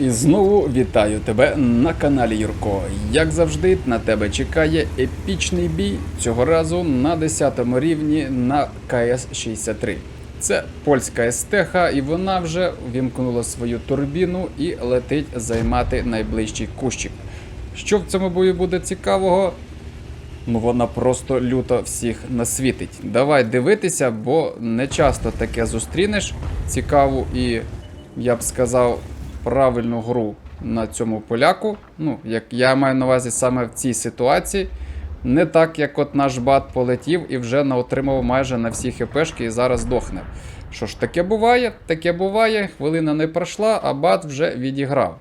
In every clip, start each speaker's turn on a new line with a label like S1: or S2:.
S1: І знову вітаю тебе на каналі Юрко. Як завжди, на тебе чекає епічний бій цього разу на 10 рівні на КС-63. Це польська естеха, і вона вже вімкнула свою турбіну і летить займати найближчий кущик. Що в цьому бою буде цікавого? Ну вона просто люто всіх насвітить. Давай дивитися, бо не часто таке зустрінеш. Цікаву і, я б сказав, правильну гру на цьому поляку. Ну, як я маю на увазі саме в цій ситуації. Не так, як от наш бат полетів і вже наотримав майже на всі хпшки і зараз дохне. Що ж, таке буває, таке буває, хвилина не пройшла, а бат вже відіграв.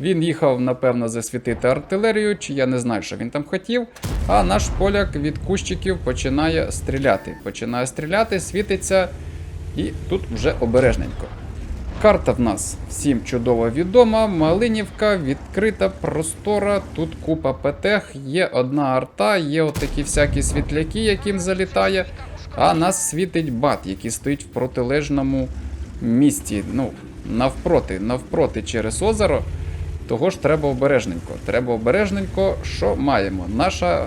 S1: Він їхав, напевно, засвітити артилерію, чи я не знаю, що він там хотів. А наш поляк від кущиків починає стріляти. Починає стріляти, світиться, і тут вже обережненько. Карта в нас всім чудово відома. Малинівка, відкрита, простора. Тут купа ПТХ, є одна арта, є отакі всякі світляки, яким залітає. А нас світить бат, який стоїть в протилежному місці. Ну, навпроти, навпроти через озеро. Того ж треба обережненько. Треба обережненько, що маємо. Наша,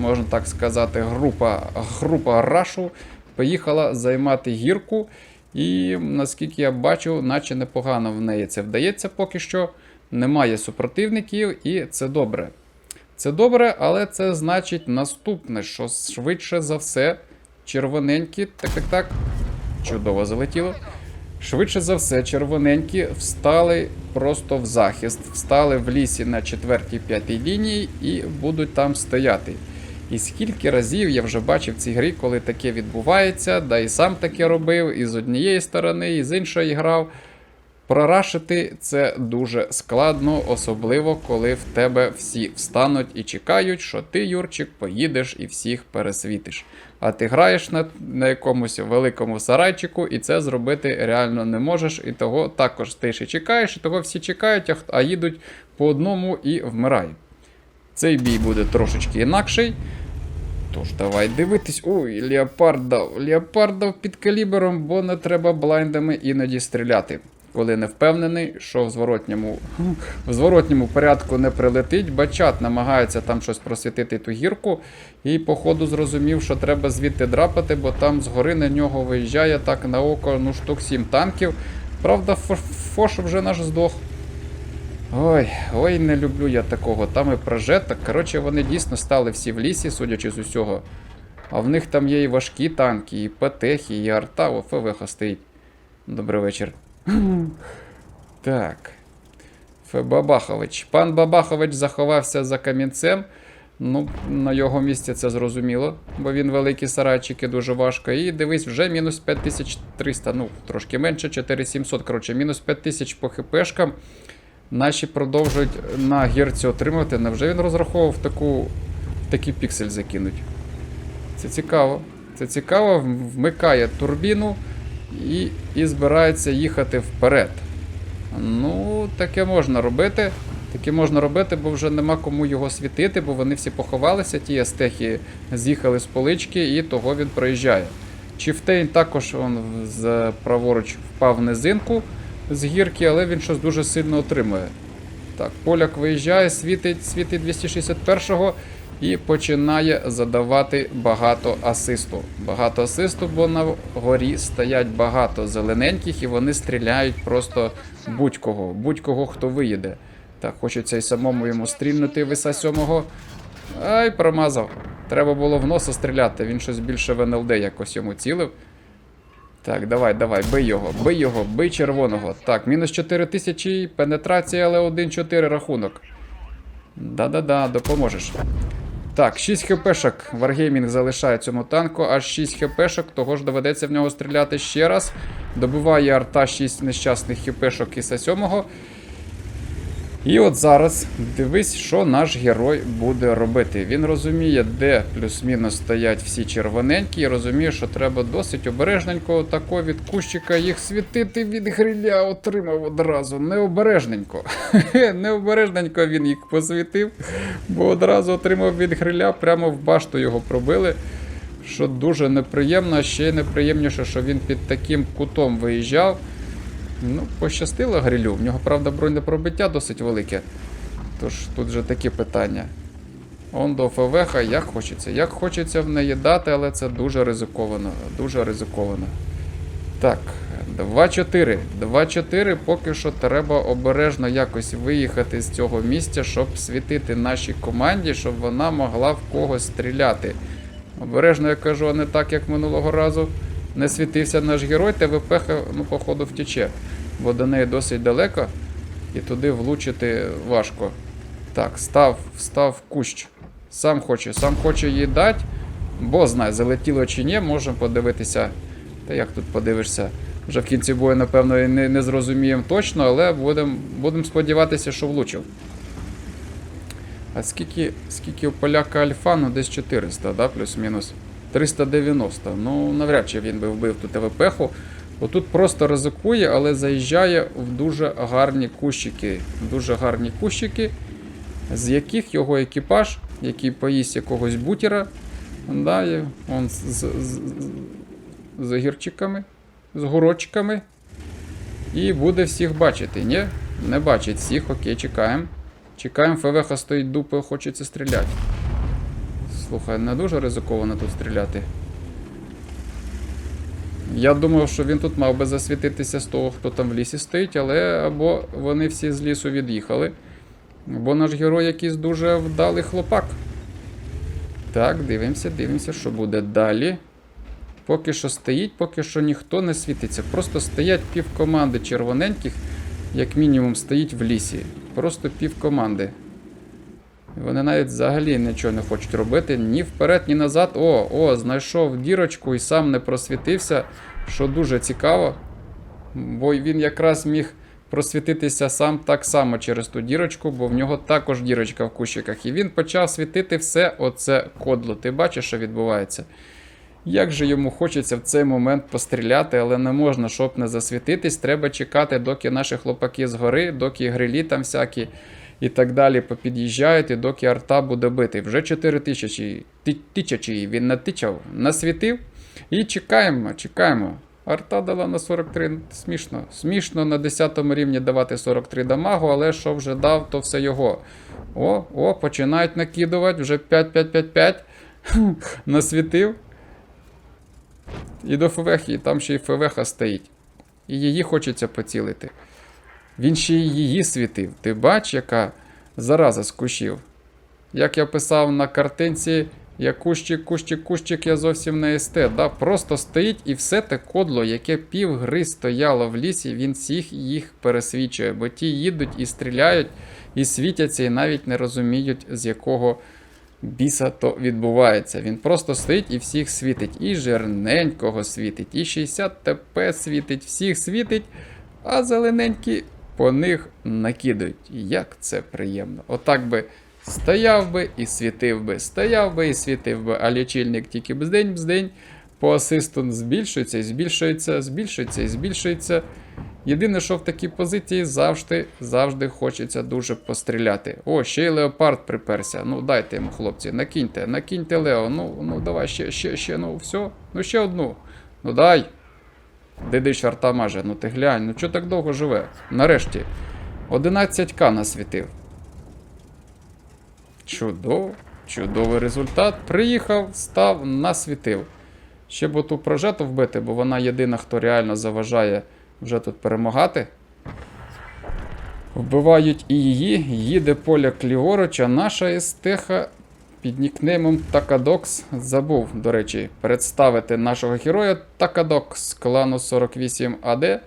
S1: можна так сказати, група, група Рашу поїхала займати гірку. І наскільки я бачу, наче непогано в неї це вдається поки що. Немає супротивників, і це добре. Це добре, але це значить наступне, що швидше за все, червоненькі, так так так, чудово залетіло. Швидше за все, червоненькі встали просто в захист, встали в лісі на 4-5 лінії і будуть там стояти. І скільки разів я вже бачив в цій грі, коли таке відбувається, да і сам таке робив, і з однієї сторони, і з іншої грав. Прорашити це дуже складно, особливо коли в тебе всі встануть і чекають, що ти, Юрчик, поїдеш і всіх пересвітиш. А ти граєш на, на якомусь великому сарайчику, і це зробити реально не можеш. І того також ти ще чекаєш, і того всі чекають, а їдуть по одному і вмирають. Цей бій буде трошечки інакший. Тож, давай дивитись. Ой, леопард дав. Під калібером, бо не треба блайндами іноді стріляти. Коли не впевнений, що в зворотньому, в зворотньому порядку не прилетить, бачат намагається там щось просвітити ту гірку, і, походу, зрозумів, що треба звідти драпати, бо там згори на нього виїжджає так на око ну, штук 7 танків. Правда, Фош вже наш здох. Ой, ой, не люблю я такого. Там і прожеток. Коротше, вони дійсно стали всі в лісі, судячи з усього. А в них там є і важкі танки, і ПТХи, і арта, о, ФВХ стоїть. Добрий вечір. Так. Бабахович. Пан Бабахович заховався за камінцем. Ну, на його місці це зрозуміло, бо він великий сарайчик і дуже важко. І дивись, вже мінус 5300, ну, трошки менше, 4700. Коротше, мінус 5000 по хпшкам. Наші продовжують на гірці отримувати. Невже він розраховував таку, такий піксель закинуть? Це цікаво. Це цікаво, вмикає турбіну і, і збирається їхати вперед. Ну, таке можна робити. Таке можна робити, бо вже нема кому його світити, бо вони всі поховалися, ті естехи з'їхали з полички, і того він проїжджає. Чіфтейн також он з праворуч впав в низинку з гірки, але він щось дуже сильно отримує. Так, поляк виїжджає, світить, світить 261-го і починає задавати багато асисту. Багато асисту, бо на горі стоять багато зелененьких і вони стріляють просто будь-кого, будь-кого, хто виїде. Так, хочеться і самому йому стрільнути виса сьомого. Ай, промазав. Треба було в носа стріляти, він щось більше в НЛД якось йому цілив. Так, давай, давай, бий його, бий його, бий червоного. Так, мінус 4 тисячі, пенетрація, але 1-4 рахунок. Да-да-да, допоможеш. Так, 6 хпшок Варгеймінг залишає цьому танку, аж 6 хпшок, того ж доведеться в нього стріляти ще раз. Добиває арта 6 нещасних хпшок із 7 і от зараз дивись, що наш герой буде робити. Він розуміє, де плюс-мінус стоять всі червоненькі, і розуміє, що треба досить обережненько тако від кущика їх світити від гриля отримав одразу. Необережненько. Необережненько він їх посвітив, бо одразу отримав від гриля, прямо в башту його пробили. Що дуже неприємно, ще й неприємніше, що він під таким кутом виїжджав. Ну, пощастило грилю. В нього, правда, бронепробиття досить велике. Тож тут же такі питання. Он до ФВХ як хочеться. Як хочеться в неї дати, але це дуже ризиковано. Дуже ризиковано. Так, 2-4. 2-4. Поки що треба обережно якось виїхати з цього місця, щоб світити нашій команді, щоб вона могла в когось стріляти. Обережно я кажу, а не так, як минулого разу. Не світився наш герой, ТВП, ну, походу, втече. Бо до неї досить далеко, і туди влучити важко. Так, став, став кущ. Сам хоче, сам хоче їй дати. Бо знає, залетіло чи ні, можемо подивитися. Та як тут подивишся? Вже в кінці бою, напевно, і не, не зрозуміємо точно, але будемо будем сподіватися, що влучив. А скільки, скільки у поляка альфа? Ну десь 400, да, плюс-мінус. 390. Ну, навряд чи він би вбив ту ТВПху. Отут просто ризикує, але заїжджає в дуже гарні кущики. Дуже гарні кущики, з яких його екіпаж, який поїсть якогось бутера, да, он з, з, з, з огірчиками, з горочками. І буде всіх бачити. Ні, не бачить всіх, окей, чекаємо. Чекаємо, ФВХ стоїть дупою, хочеться стріляти. Слухай, не дуже ризиковано тут стріляти. Я думав, що він тут мав би засвітитися з того, хто там в лісі стоїть, але або вони всі з лісу від'їхали, або наш герой якийсь дуже вдалий хлопак. Так, дивимося, дивимося, що буде далі. Поки що стоїть, поки що ніхто не світиться. Просто стоять пів команди червоненьких, як мінімум, стоїть в лісі. Просто пів команди. Вони навіть взагалі нічого не хочуть робити ні вперед, ні назад. О, о, знайшов дірочку і сам не просвітився, що дуже цікаво. Бо він якраз міг просвітитися сам так само через ту дірочку, бо в нього також дірочка в кущиках. І він почав світити все оце кодло. Ти бачиш, що відбувається? Як же йому хочеться в цей момент постріляти, але не можна, щоб не засвітитись. Треба чекати, доки наші хлопаки згори, доки грилі там всякі і так далі попід'їжджають, і доки арта буде бити. Вже 4 тисячі. Ти- Тисячі він натичав, насвітив. І чекаємо, чекаємо. Арта дала на 43. Смішно. Смішно на 10 рівні давати 43 дамагу, але що вже дав, то все його. О, о, починають накидувати, вже 5-5-5-5. Насвітив. І до ФВХ, і там ще й ФВХ стоїть. І її хочеться поцілити. Він ще й її світив. Ти бач, яка зараза з кущів. Як я писав на картинці, я кущик, кущик, кущик, я зовсім не СТ. Да? Просто стоїть і все те кодло, яке пів гри стояло в лісі, він всіх їх пересвічує. Бо ті їдуть і стріляють, і світяться, і навіть не розуміють, з якого біса то відбувається. Він просто стоїть і всіх світить. І жирненького світить, і 60 ТП світить, всіх світить, а зелененькі по них накидають. Як це приємно. Отак би стояв би і світив би, стояв би і світив би, а лічильник тільки бздень, бздень. По асисту збільшується і збільшується, збільшується і збільшується. Єдине, що в такій позиції завжди, завжди хочеться дуже постріляти. О, ще й леопард приперся. Ну дайте йому, хлопці, накиньте, накиньте Лео. Ну, ну давай ще, ще, ще, ну все. Ну ще одну. Ну дай. Дидич арта маже, ну ти глянь, ну чого так довго живе? Нарешті. 11к насвітив. Чудово, чудовий результат. Приїхав, став, насвітив. Ще б ту прожету вбити, бо вона єдина, хто реально заважає вже тут перемагати. Вбивають і її, їде поляк ліворуч, а наша естеха під нікнеймом Такадокс забув, до речі, представити нашого героя Такадокс клану 48 АД.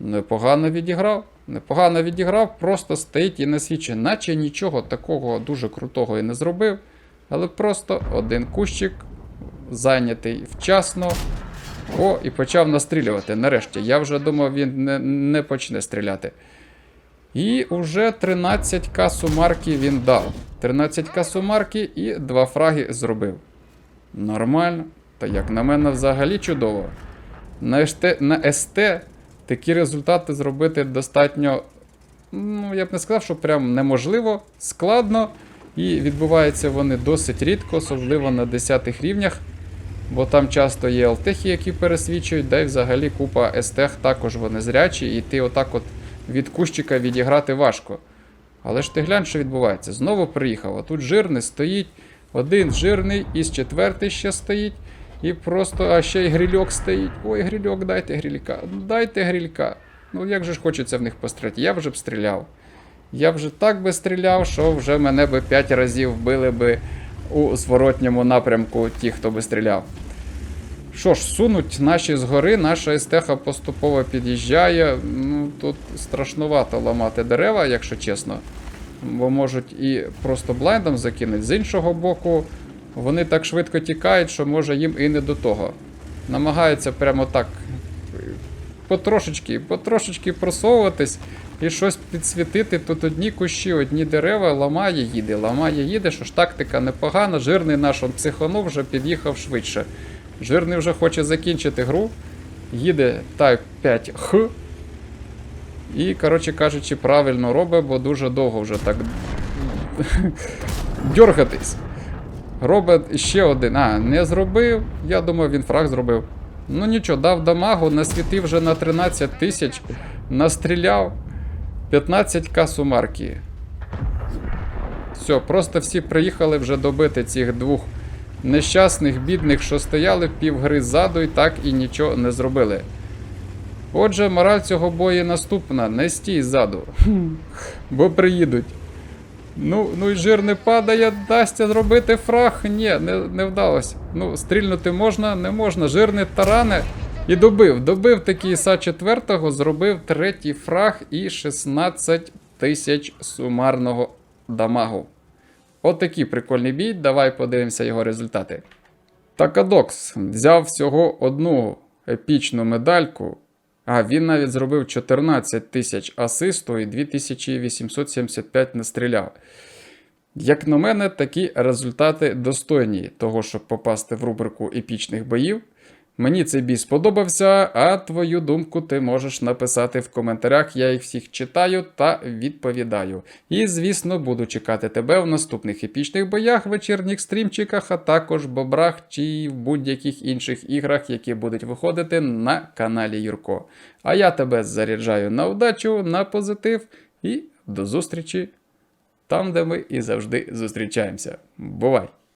S1: Непогано відіграв. Непогано відіграв, просто стоїть і не свідчить, наче нічого такого дуже крутого і не зробив. Але просто один кущик зайнятий вчасно. О, і почав настрілювати. Нарешті. Я вже думав, він не, не почне стріляти. І уже 13к сумарки він дав. 13к сумарки і два фраги зробив. Нормально. Та як на мене взагалі чудово. На СТ, на СТ такі результати зробити достатньо. Ну, я б не сказав, що прям неможливо, складно. І відбуваються вони досить рідко, особливо на 10 рівнях. бо там часто є алтехи, які пересвічують, да й взагалі купа естех також вони зрячі, і ти отак от від кущика відіграти важко. Але ж ти глянь, що відбувається. Знову приїхав, а тут жирний стоїть, один жирний, і з четвертий ще стоїть. І просто, а ще й грильок стоїть. Ой, грильок, дайте грилька. Дайте грилька. Ну як же ж хочеться в них постріляти? Я вже б стріляв. Я вже так би стріляв, що вже мене би 5 разів вбили би у зворотньому напрямку ті, хто би стріляв. Що ж, сунуть наші згори, наша естеха поступово під'їжджає. Ну, тут страшнувато ламати дерева, якщо чесно. Бо можуть і просто блайндом закинуть. З іншого боку, вони так швидко тікають, що може їм і не до того. Намагаються прямо так потрошечки, потрошечки просовуватись і щось підсвітити. Тут одні кущі, одні дерева, ламає, їде, ламає, їде, що ж тактика непогана. Жирний наш он психонув вже під'їхав швидше. Жирний вже хоче закінчити гру. Їде Type 5 Х. І, коротше кажучи, правильно робить, бо дуже довго вже так дьоргатись. Робить ще один. А, не зробив. Я думаю, він фраг зробив. Ну нічого, дав дамагу, насвітив вже на 13 тисяч, настріляв 15к сумарки. Все, просто всі приїхали вже добити цих двох нещасних, бідних, що стояли півгри ззаду і так і нічого не зробили. Отже, мораль цього бою наступна: не стій ззаду, бо приїдуть. Ну, ну і жир не падає, дасться зробити фраг. Ні, не, не вдалося. Ну, стрільнути можна, не можна. Жирний таране. І добив. Добив таки Іса 4 зробив третій фраг і 16 тисяч сумарного дамагу. Отакий прикольний бій. Давай подивимося його результати. Такадокс взяв всього одну епічну медальку. А він навіть зробив 14 тисяч асисту і 2875 настріляв. Як на мене, такі результати достойні того, щоб попасти в рубрику епічних боїв. Мені цей бій сподобався, а твою думку ти можеш написати в коментарях. Я їх всіх читаю та відповідаю. І, звісно, буду чекати тебе в наступних епічних боях, вечірніх стрімчиках, а також бобрах чи в будь-яких інших іграх, які будуть виходити на каналі Юрко. А я тебе заряджаю на удачу, на позитив і до зустрічі там, де ми і завжди зустрічаємося. Бувай!